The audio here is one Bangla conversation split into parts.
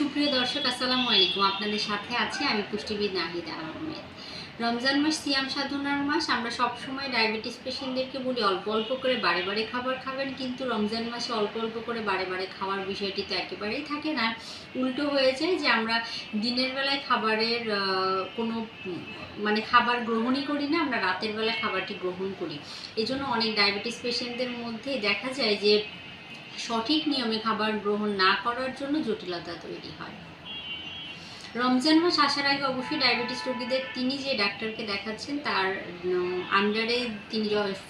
সুপ্রিয় দর্শক, আসসালামু আলাইকুম। আপনাদের সাথে আছি আমি পুষ্টিবিদ নাহিদা আহমেদ। রমজান মাস সিয়াম সাধনার মাস, আমরা সব সময় ডায়াবেটিস পেশেন্টদেরকে বলি, অল্প অল্প করে বারে বারে খাবার খাবেন, কিন্তু রমজান মাসে অল্প অল্প করে বারে বারে খাওয়ার বিষয়টি তো একেবারেই থাকে না। উল্টো হয়ে যায় যে আমরা দিনের বেলায় খাবারের কোনো মানে খাবার গ্রহণই করি না, আমরা রাতের বেলায় খাবারটি গ্রহণ করি। এজন্য অনেক ডায়াবেটিস পেশেন্টদের মধ্যে দেখা যায় যে সঠিক নিয়মে খাবার গ্রহণ না করার জন্য জটিলতা তৈরি হয়। রমজান মাস আসার আগে অবশ্যই ডায়াবেটিস রোগীদের তিনি যে ডাক্তারকে দেখাচ্ছেন, তার আন্ডারে তিনি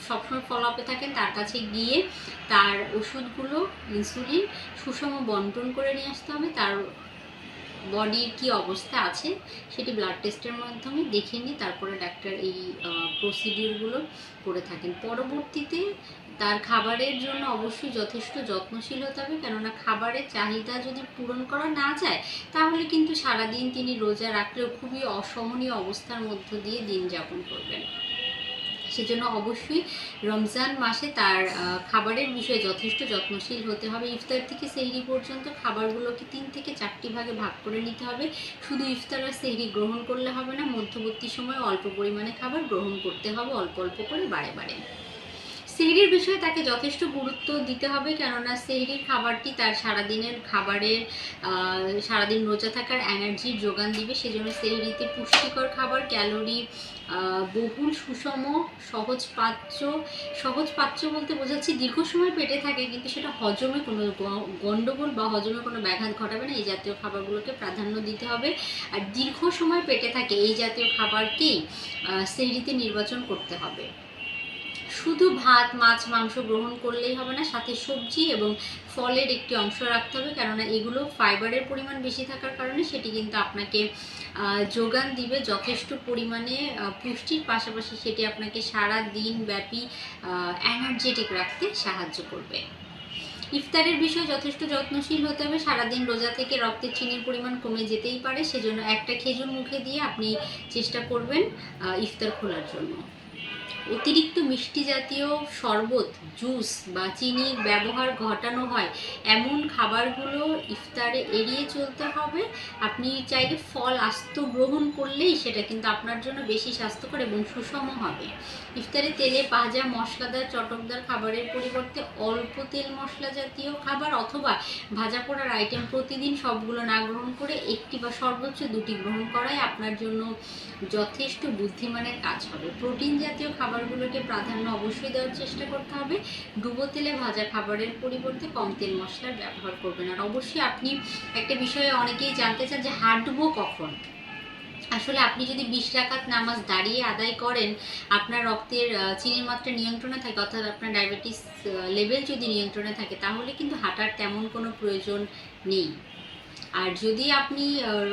সবসময় ফলো আপে থাকেন, তার কাছে গিয়ে তার ওষুধগুলো ইনসুলিন সুষম বন্টন করে নিয়ে আসতে হবে, তার বডির কি অবস্থা আছে সেটি ব্লাড টেস্টের মাধ্যমে দেখে নিয়ে তারপরে ডাক্তার এই প্রসিডিউরগুলো করে থাকেন। পরবর্তীতে তার খাবারের জন্য অবশ্যই যথেষ্ট যত্নশীল হতে হবে, কেননা খাবারের চাহিদা যদি পূরণ করা না যায়, তাহলে কিন্তু সারাদিন তিনি রোজা রাখলেও খুবই অসহনীয় অবস্থার মধ্য দিয়ে দিন যাপন করবেন। সেজন্য অবশ্যই রমজান মাসে তার খাবারের বিষয়ে যথেষ্ট যত্নশীল হতে হবে। ইফতার থেকে সেহরি পর্যন্ত খাবারগুলোকে তিন থেকে চারটি ভাগে ভাগ করে নিতে হবে। শুধু ইফতার আর সেহরি গ্রহণ করলে হবে না, মধ্যবর্তী সময়ে অল্প পরিমাণে খাবার গ্রহণ করতে হবে, অল্প অল্প করে বারে বারে। সেহরির বিষয়ে তাকে যথেষ্ট গুরুত্ব দিতে হবে, কেননা সেহরির খাবারটি তার সারাদিনের খাবারের সারাদিন রোজা থাকার এনার্জির যোগান দিবে। সেজন্য সেহরিতে পুষ্টিকর খাবার, ক্যালোরি বহুল সুষম, সহজ পাচ্য সহজ পাচ্য বলতে বোঝাচ্ছি দীর্ঘ সময় পেটে থাকে, কিন্তু সেটা হজমে কোনো গণ্ডগোল বা হজমে কোনো ব্যাঘাত ঘটাবে না। এই জাতীয় খাবারগুলোকে প্রাধান্য দিতে হবে। আর দীর্ঘ সময় পেটে থাকে, এই জাতীয় খাবারকেই সেহরিতে নির্বাচন করতে হবে। শুধু ভাত, মাছ, মাংস গ্রহণ করলেই হবে না, সাথে সবজি এবং ফলের একটি অংশ রাখতে হবে, কেননা এগুলো ফাইবারের পরিমাণ বেশি থাকার কারণে সেটি কিন্তু আপনাকে যোগান দিবে যথেষ্ট পরিমাণে পুষ্টির পাশাপাশি সেটি আপনাকে সারা দিন ব্যাপী এনার্জেটিক রাখতে সাহায্য করবে। ইফতারের বিষয়ে যথেষ্ট যত্নশীল হতে হবে, সারাদিন রোজা থেকে রক্তের চিনির পরিমাণ কমে যেতেই পারে, সেজন্য একটা খেজুর মুখে দিয়ে আপনি চেষ্টা করবেন ইফতার খোলার জন্য। অতিরিক্ত মিষ্টি জাতীয় শরবত, জুস বা চিনির ব্যবহার ঘটানো হয়। এমন খাবারগুলো ইফতারে এড়িয়ে চলতে হবে। আপনি চাইলে ফল আস্ত গ্রহণ করলেই সেটা কিন্তু আপনার জন্য বেশি স্বাস্থ্যকর এবং সুষম হবে। ইফতারে তেলে ভাজা মশলাদার, চটকদার খাবারের পরিবর্তে অল্প তেল মশলা জাতীয় খাবার অথবা ভাজা পোড়ার আইটেম প্রতিদিন সবগুলো না গ্রহণ করে একটি বা সর্বোচ্চ দুটি গ্রহণ করাই আপনার জন্য যথেষ্ট বুদ্ধিমানের কাজ হবে। প্রোটিন জাতীয় খাবারগুলোকে প্রাধান্য অবশ্যই দেওয়ার চেষ্টা করতে হবে। ডুবো তেলে ভাজা খাবারের পরিবর্তে কম তেল মশলার ব্যবহার করবেন। আর অবশ্যই আপনি একটা বিষয়ে অনেকেই জানতে চান যে হাঁটবো কখন? আসলে আপনি যদি বিশ রাকাত নামাজ দাঁড়িয়ে আদায় করেন, আপনার রক্তের চিনির মাত্রা নিয়ন্ত্রণে থাকে, অর্থাৎ আপনার ডায়াবেটিস লেভেল যদি নিয়ন্ত্রণে থাকে, তাহলে কিন্তু হাঁটার তেমন কোনো প্রয়োজন নেই। আর যদি আপনি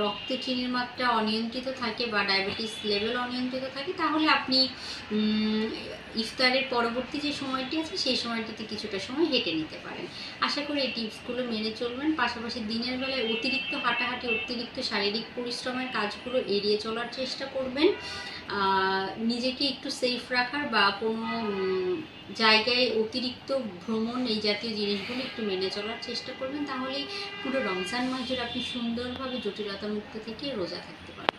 রক্তে চিনির মাত্রা অনিয়ন্ত্রিত থাকে বা ডায়াবেটিস লেভেল অনিয়ন্ত্রিত থাকে, তাহলে আপনি ইফতারের পরবর্তী যে সময়টি আছে, সেই সময়টিতে কিছুটা সময় হেঁটে নিতে পারেন। আশা করি এই টিপসগুলো মেনে চলবেন। পাশাপাশি দিনের বেলায় অতিরিক্ত হাঁটাহাঁটি, অতিরিক্ত শারীরিক পরিশ্রমের কাজগুলো এড়িয়ে চলার চেষ্টা করবেন। নিজেকে একটু সেফ রাখার বা কোনো জায়গায় অতিরিক্ত ভ্রমণ এই জাতীয় জিনিসগুলো একটু মেনে চলার চেষ্টা করবেন। তাহলেই পুরো রমজান মাস জুড়ে আপনি সুন্দরভাবে জটিলতা মুক্ত থেকে রোজা থাকতে পারবেন